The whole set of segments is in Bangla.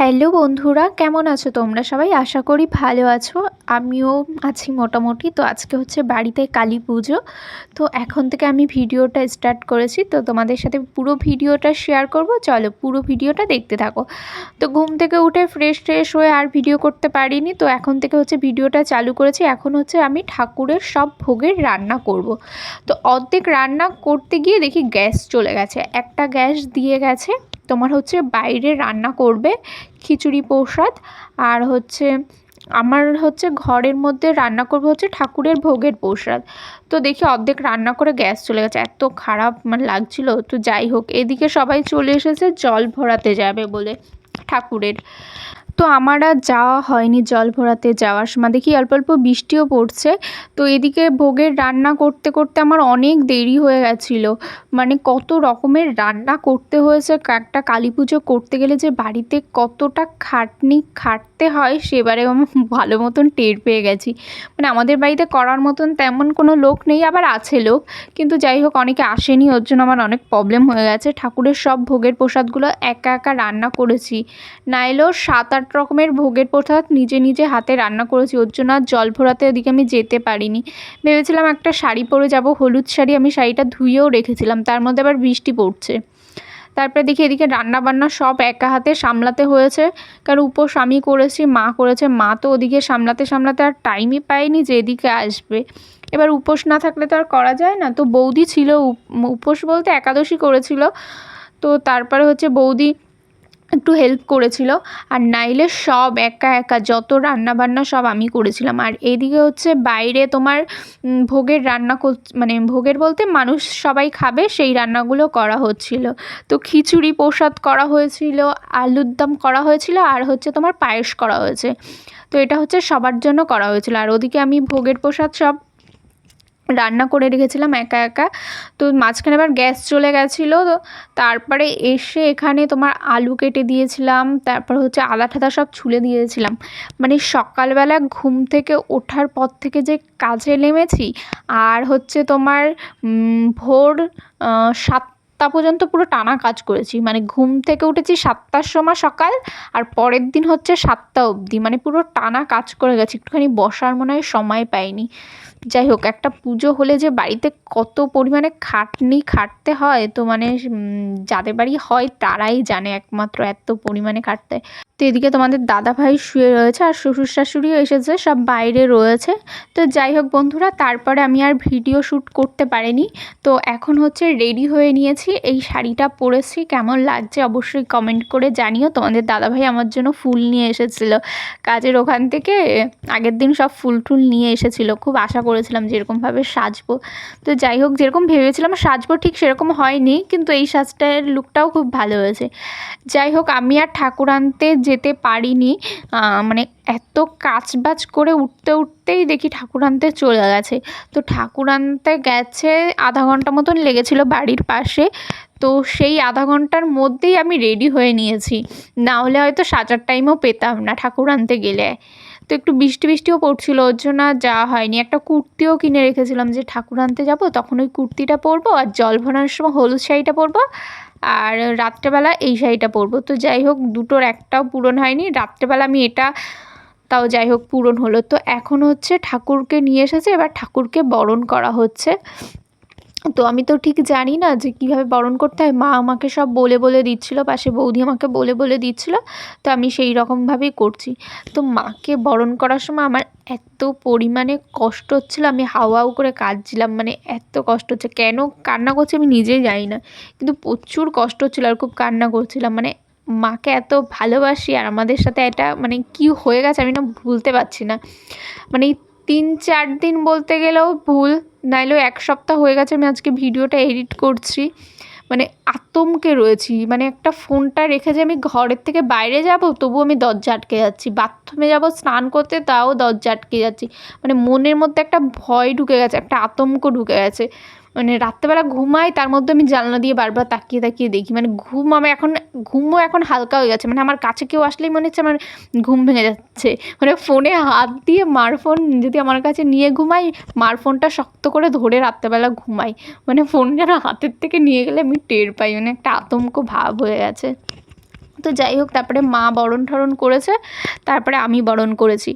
হ্যালো বন্ধুরা, কেমন আছো তোমরা সবাই? আশা করি ভালো আছো। আমিও আছি মোটামুটি। তো আজকে হচ্ছে বাড়িতে কালী পুজো। তো এখন থেকে আমি ভিডিওটা স্টার্ট করেছি। তো তোমাদের সাথে পুরো ভিডিওটা শেয়ার করব। চলো পুরো ভিডিওটা দেখতে থাকো। তো ঘুম থেকে উঠে ফ্রেশ ট্রেশ হয়ে আর ভিডিও করতে পারিনি। তো এখন থেকে হচ্ছে ভিডিওটা চালু করেছি। এখন হচ্ছে আমি ঠাকুরের সব ভোগের রান্না করব। তো অর্ধেক রান্না করতে গিয়ে দেখি গ্যাস চলে গেছে। একটা গ্যাস দিয়ে গেছে। তোমার হচ্ছে বাইরে রান্না করবে খিচুড়ি প্রসাদ, আর হচ্ছে আমার হচ্ছে ঘরের মধ্যে রান্না করব হচ্ছে ঠাকুরের ভোগের প্রসাদ। তো দেখি অর্ধেক রান্না করে গ্যাস চলে গেছে, এত খারাপ মানে লাগছিল। তো যাই হোক, এদিকে সবাই চলে এসেছে, জল ভরাতে যাবে বলে ঠাকুরের। তো আমার আর যাওয়া হয়নি জল ভরাতে যাওয়ার সময়। দেখি অল্প অল্প বৃষ্টিও পড়ছে। তো এদিকে ভোগের রান্না করতে করতে আমার অনেক দেরি হয়ে গেছিল। মানে কত রকমের রান্না করতে হয়েছে, একটা কালী পুজো করতে গেলে যে বাড়িতে কতটা খাটনি খাটতে হয় সেবারে আমি ভালো মতন টের পেয়ে গেছি। মানে আমাদের বাড়িতে করার মতন তেমন কোনো লোক নেই, আবার আছে লোক। কিন্তু যাই হোক, অনেকে আসেনি, ওর জন্য আমার অনেক প্রবলেম হয়ে গেছে। ঠাকুরের সব ভোগের প্রসাদগুলো একা একা রান্না করেছি। না এলেও সাত আট রকমের ভোগের প্রসাদ নিজে নিজে হাতে রান্না করেছি। ওর জন্য আর জল ভরাতে ওদিকে আমি যেতে পারিনি। ভেবেছিলাম একটা শাড়ি পরে যাব, হলুদ শাড়ি আমি শাড়িটা ধুয়েও রেখেছিলাম, তার মধ্যে আবার বৃষ্টি পড়ছে। তারপরে দেখি এদিকে রান্না বান্না সব একা হাতে সামলাতে হয়েছে, কারণ উপোস আমি করেছি, মা করেছে। মা তো ওদিকে সামলাতে সামলাতে আর টাইমই পায়নি যে এদিকে আসবে। এবার উপোস না থাকলে তো আর করা যায় না। তো বৌদি ছিল উপোস বলতে একাদশী করেছিল। তো তারপরে হচ্ছে বৌদি একটু হেল্প করেছিল। আর নাইলে সব একা একা যত রান্না বান্না সব আমি করেছিলাম। আর এদিকে হচ্ছে বাইরে তোমার ভোগের রান্না কর মানে ভোগের বলতে মানুষ সবাই খাবে, সেই রান্নাগুলো করা হচ্ছিল। তো খিচুড়ি প্রসাদ করা হয়েছিল, আলুর দম করা হয়েছিল, আর হচ্ছে তোমার পায়েস করা হয়েছে। তো এটা হচ্ছে সবার জন্য করা হয়েছিল। আর ওদিকে আমি ভোগের প্রসাদ সব রান্না করে রেখেছিলাম একা একা। তো মাঝখানে আবার গ্যাস চলে গেছিল। তো তারপরে এসে এখানে তোমার আলু কেটে দিয়েছিলাম, তারপর হচ্ছে আদা ঠাদা সব ছুলে দিয়েছিলাম। মানে সকালবেলা ঘুম থেকে ওঠার পর থেকে যে কাজে নেমেছি, আর হচ্ছে তোমার ভোর সাত সাতটা পর্যন্ত পুরো টানা কাজ করেছি। মানে ঘুম থেকে উঠেছি সাতটার সময় সকাল আর পরের দিন হচ্ছে সাতটা অবধি। মানে পুরো টানা কাজ করে গেছি। একটুখানি বসার মনে হয় সময় পাইনি। যাই হোক, একটা পুজো হলে যে বাড়িতে কত পরিমাণে খাটনি খাটতে হয়, তো মানে যাদের বাড়ি হয় তারাই জানে একমাত্র এত পরিমাণে খাটতে। তো এদিকে তোমাদের দাদা ভাই শুয়ে রয়েছে আর শ্বশুর শাশুড়িও এসেছে, সব বাইরে রয়েছে। তো যাই হোক বন্ধুরা, তারপরে আমি আর ভিডিও শ্যুট করতে পারিনি। তো এখন হচ্ছে রেডি হয়ে নিয়েছি, এই শাড়িটা পরেছি, কেমন লাগছে অবশ্যই কমেন্ট করে জানিও। তোমাদের দাদা ভাই আমার জন্য ফুল নিয়ে এসেছিল কাজের ওখান থেকে, আগের দিন সব ফুল টুল নিয়ে এসেছিল, খুব আশা করেছিলাম যেরকমভাবে সাজবো। তো যাই হোক, যেরকম ভেবেছিলাম সাজবো, ঠিক সেরকম হয়নি, কিন্তু এই সাজটার লুকটাও খুব ভালো হয়েছে। যাই হোক, আমি আর ঠাকুর আনতে যেতে পারিনি। মানে এত কাজবাজ করে উঠতে উঠতেই দেখি ঠাকুর আনতে চলে গেছে। তো ঠাকুর আনতে গেছে আধা ঘণ্টা মতন লেগেছিলো বাড়ির পাশে। তো সেই আধা ঘণ্টার মধ্যেই আমি রেডি হয়ে নিয়েছি। না হলে হয়তো সাজার টাইমও পেতাম না ঠাকুর আনতে গেলে। তো একটু বৃষ্টি বৃষ্টিও পড়ছিলো, ওর জন্য আর যাওয়া হয়নি। একটা কুর্তিও কিনে রেখেছিলাম যে ঠাকুর আনতে যাব, তখন ওই কুর্তিটা পরবো আর জল ভরানোর সময় হলুদ শাড়িটা পরবো। আর রাত্রেবেলা এই শাড়িটা পরবো। তো যাই হোক দুটোর একটাও পূরণ হয়নি। রাত্রেবেলা আমি এটা, তাও যাই হোক পূরণ হলো। তো এখন হচ্ছে ঠাকুরকে নিয়ে এসেছে। এবার ঠাকুরকে বরণ করা হচ্ছে। তো আমি তো ঠিক জানি না যে কীভাবে বরণ করতে হয়। মা আমাকে সব বলে বলে দিচ্ছিল, পাশে বৌদি আমাকে বলে বলে দিচ্ছিল, তো আমি সেই রকমভাবেই করছি। তো মাকে বরণ করার সময় আমার এত পরিমাণে কষ্ট হচ্ছিল, আমি হাওয়াও করে কাঁদছিলাম মানে এত কষ্ট হচ্ছে। কেন কান্না করছি আমি নিজেই জানি না, কিন্তু প্রচুর কষ্ট হচ্ছিল আর খুব কান্না করছিলাম। মানে মাকে এত ভালোবাসি আর আমাদের সাথে এটা মানে কি হয়ে গেছে আমি না ভুলতে পারছি না। মানে তিন, চার দিন বলতে গেলেও ভুল। নাইলেও এক সপ্তাহ হয়ে গেছে, আমি আজকে ভিডিওটা এডিট করছি। মানে আতঙ্কে রয়েছি মানে একটা ফোনটা রেখে যে আমি ঘরের থেকে বাইরে যাব তবু আমি দরজা আটকে যাচ্ছি। বাথরুমে যাব, স্নান করতে, তাও দরজা আটকে যাচ্ছি। মানে মনের মধ্যে একটা ভয় ঢুকে গেছে, একটা আতঙ্ক ঢুকে গেছে। মানে রাত্রেবেলা ঘুমাই, তার মধ্যে আমি জানলা দিয়ে বারবার তাকিয়ে তাকিয়ে দেখি। মানে ঘুম আমার এখন, ঘুমও এখন হালকা হয়ে গেছে। মানে আমার কাছে কেউ আসলেই মনে হচ্ছে আমার ঘুম ভেঙে যাচ্ছে। মানে ফোনে হাত দিয়ে মার ফোন যদি আমার কাছে নিয়ে ঘুমাই মার ফোনটা শক্ত করে ধরে রাত্রেবেলা ঘুমাই। মানে ফোন যেন হাতের থেকে নিয়ে গেলে আমি টের পাই। মানে একটা আতঙ্ক ভাব হয়ে গেছে। তো যাই হোক, তারপরে মা বরণ ঠরণ করেছে, তারপরে আমি বরণ করেছি।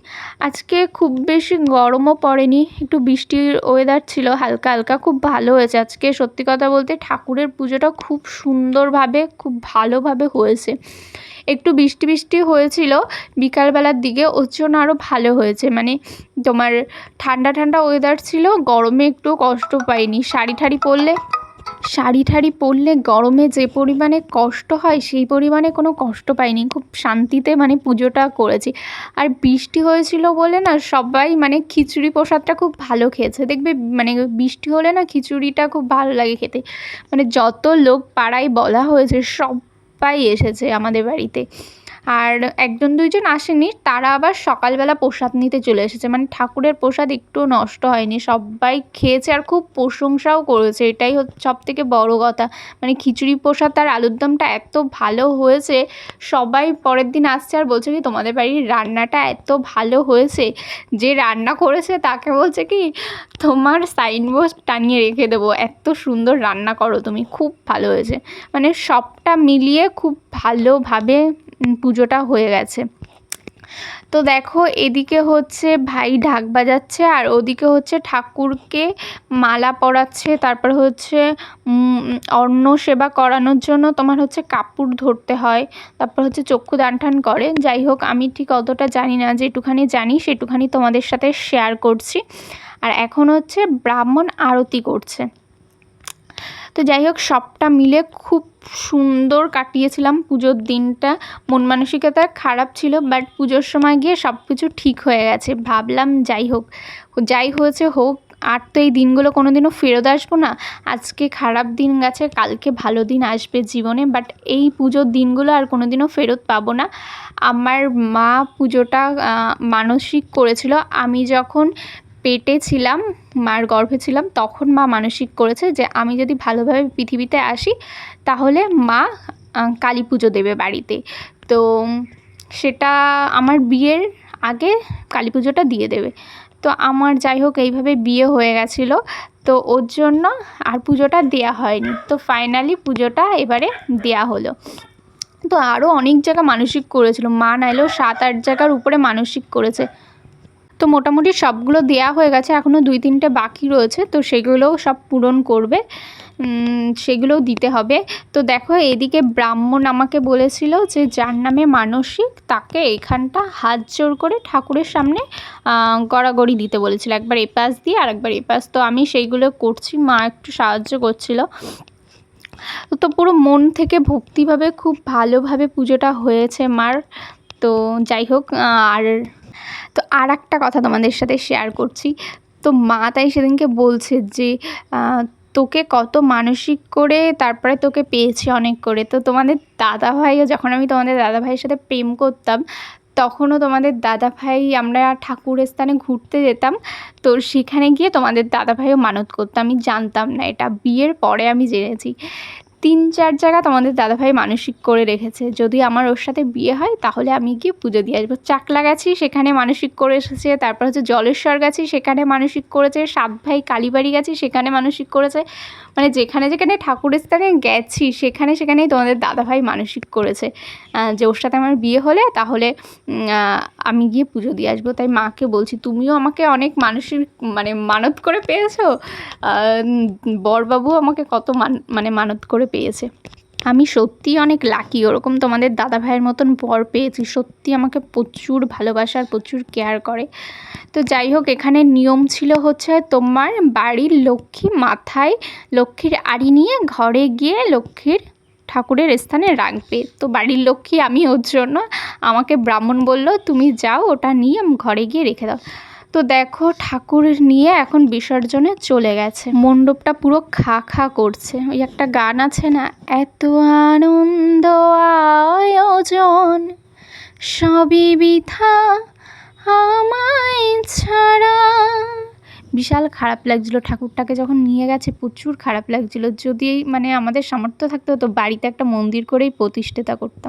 আজকে খুব বেশি গরমও পড়েনি, একটু বৃষ্টির ওয়েদার ছিল, হালকা হালকা খুব ভালো হয়েছে। আজকে সত্যি কথা বলতে ঠাকুরের পুজোটা খুব সুন্দরভাবে, খুব ভালোভাবে হয়েছে। একটু বৃষ্টি বৃষ্টি হয়েছিল, বিকালবেলার দিকে ওর জন্য আরও ভালো হয়েছে। মানে তোমার ঠান্ডা ঠান্ডা ওয়েদার ছিল, গরমে একটু কষ্ট পাইনি। শাড়ি ঠাড়ি পরলে শাড়ি ঠাড়ি পরলে গরমে যে পরিমাণে কষ্ট হয়, সেই পরিমাণে কোনো কষ্ট পাইনি। খুব শান্তিতে মানে পুজোটা করেছি। আর বৃষ্টি হয়েছিল বলে না সবাই মানে খিচুড়ি প্রসাদটা খুব ভালো খেয়েছে। দেখবে মানে বৃষ্টি হলে না খিচুড়িটা খুব ভালো লাগে খেতে। মানে যত লোক পাড়ায় বলা হয়েছে সবাই এসেছে আমাদের বাড়িতে। আর একজন দুইজন আসেনি, তারা আবার সকালবেলা প্রসাদ নিতে চলে এসেছে। মানে ঠাকুরের প্রসাদ একটুও নষ্ট হয়নি, সবাই খেয়েছে আর খুব প্রশংসাও করেছে। এটাই হচ্ছে সব থেকে বড়ো কথা। মানে খিচুড়ি প্রসাদ তার আলুর দমটা এত ভালো হয়েছে, সবাই পরের দিন আসছে আর বলছে কি, তোমাদের বাড়ির রান্নাটা এত ভালো হয়েছে, যে রান্না করেছে তাকে বলছে কি, তোমার সাইনবোর্ড টানিয়ে রেখে দেবো। এত সুন্দর রান্না করো তুমি, খুব ভালো হয়েছে। মানে সবটা মিলিয়ে খুব ভালোভাবে পুজোটা হয়ে গেছে। তো দেখো, এদিকে হচ্ছে ভাই ঢাক বাজাচ্ছে আর ওদিকে হচ্ছে ঠাকুরকে মালা পরাচ্ছে। তারপর হচ্ছে অন্ন সেবা করানোর জন্য তোমার হচ্ছে কাপড় ধরতে হয়। তারপর হচ্ছে চক্ষু দান টান করে। যাই হোক, আমি ঠিক অতটা জানি না, যেটুখানি জানি সেটুখানি তোমাদের সাথে শেয়ার করছি। আর এখন হচ্ছে ব্রাহ্মণ আরতি করছে। তো যাই হোক, সবটা মিলে খুব সুন্দর কাটিয়েছিলাম পুজোর দিনটা। মন মানসিকতা খারাপ ছিল বাট পুজোর সময় গিয়ে সব কিছু ঠিক হয়ে গেছে। ভাবলাম যাই হোক, যাই হয়েছে হোক, আর তো এই দিনগুলো কোনো দিনও ফেরত আসব না। আজকে খারাপ দিন গেছে, কালকে ভালো দিন আসবে জীবনে বাট এই পুজোর দিনগুলো আর কোনো দিনও ফেরত পাবো না। আমার মা পুজোটা মানসিক করেছিল। আমি যখন পেটে ছিলাম, মার গর্ভে ছিলাম, তখন মা মানসিক করেছে যে আমি যদি ভালোভাবে পৃথিবীতে আসি, তাহলে মা কালী পুজো দেবে বাড়িতে। তো সেটা আমার বিয়ের আগে কালী পুজোটা দিয়ে দেবে। তো আমার যাই হোক এইভাবে বিয়ে হয়ে গেছিল, তো ওর জন্য আর পুজোটা দেয়া হয়নি। তো ফাইনালি পুজোটা এবারে দেয়া হলো। তো আরও অনেক জায়গা মানসিক করেছিল। মা নাইলেও সাত, আট জায়গার উপরে মানসিক করেছে। তো মোটামুটি সবগুলো দেয়া হয়ে গেছে এখনও দুই তিনটে বাকি রয়েছে, তো সেগুলোও সব পূরণ করবে। সেগুলোও দিতে হবে। তো দেখো, এদিকে ব্রাহ্মণ আমাকে বলেছিল যে, যার নামে মানসিক, তাকে এখানটা হাত জোর করে ঠাকুরের সামনে গড়াগড়ি দিতে বলেছিল। একবার এপাশ দিয়ে আর একবার এপাশ। তো আমি সেইগুলো করছি, মা একটু সাহায্য করছিল। তো পুরো মন থেকে ভক্তিভাবে খুব ভালোভাবে পুজোটা হয়েছে মার। তো যাই হোক আর তো আর একটা কথা তোমাদের সাথে শেয়ার করছি। তো মা তাই সেদিনকে বলছে যে তোকে কত মানসিক করে তারপরে তোকে পেয়েছি অনেক করে। তো তোমাদের দাদাভাইও যখন আমি তোমাদের দাদাভাইয়ের সাথে প্রেম করতাম, তখনও তোমাদের দাদাভাই আমরা ঠাকুরের স্থানে ঘুরতে যেতাম। তো সেখানে গিয়ে তোমাদের দাদাভাইও মানত করতো। আমি জানতাম না, এটা বিয়ের পরে আমি জেনেছি। তিন চার জায়গা তোমাদের দাদাভাই মানসিক করে রেখেছে। যদি আমার ওর সাথে বিয়ে হয়, তাহলে আমি গিয়ে পুজো দিয়ে আসব। চাকলা গেছি সেখানে মানসিক করে এসেছে, তারপর হচ্ছে জলেশ্বর গেছি সেখানে মানসিক করেছে, সাত ভাই কালীবাড়ি গেছি সেখানে মানসিক করেছে। মানে যেখানে যেখানে ঠাকুরের স্থানে গেছি, সেখানে সেখানেই তোমাদের দাদাভাই মানসিক করেছে। যে ওর সাথে আমার বিয়ে হলে, তাহলে আমি গিয়ে পুজো দিয়ে আসব। তাই মাকে বলছি, তুমিও আমাকে অনেক মানসিক মানে মানত করে পেয়েছ? বরবাবু আমাকে কত মান মানে মানত করে পেয়েছে। আমি সত্যিই অনেক লাকি ওরকম তোমাদের দাদা ভাইয়ের মতন বর পেয়েছি। সত্যি আমাকে প্রচুর ভালোবাসার প্রচুর কেয়ার করে। তো যাই হোক, এখানে নিয়ম ছিল হচ্ছে তোমার বাড়ির লক্ষ্মী মাথায় লক্ষ্মীর আড়ি নিয়ে ঘরে গিয়ে লক্ষ্মীর ঠাকুরের স্থানে রাখবে। তো বাড়ির লক্ষ্মী আমি ওর জন্য আমাকে ব্রাহ্মণ বলল, তুমি যাও, ওটা নিয়ে ঘরে গিয়ে রেখে দাও। তো দেখো ঠাকুর নিয়ে এখন বিসর্জনে চলে গেছে। মণ্ডপটা পুরো খা খা করছে। ওই একটা গান আছে না, এত আনন্দ আয়োজন, সবই বিথা আমায় ছাড়া। বিশাল খারাপ লাগছিল ঠাকুরটাকে যখন নিয়ে গেছে, প্রচুর খারাপ লাগছিল। যদি মানে আমাদের সামর্থ্য থাকতো তো বাড়িতে একটা মন্দির করেই প্রতিষ্ঠিতা করতাম।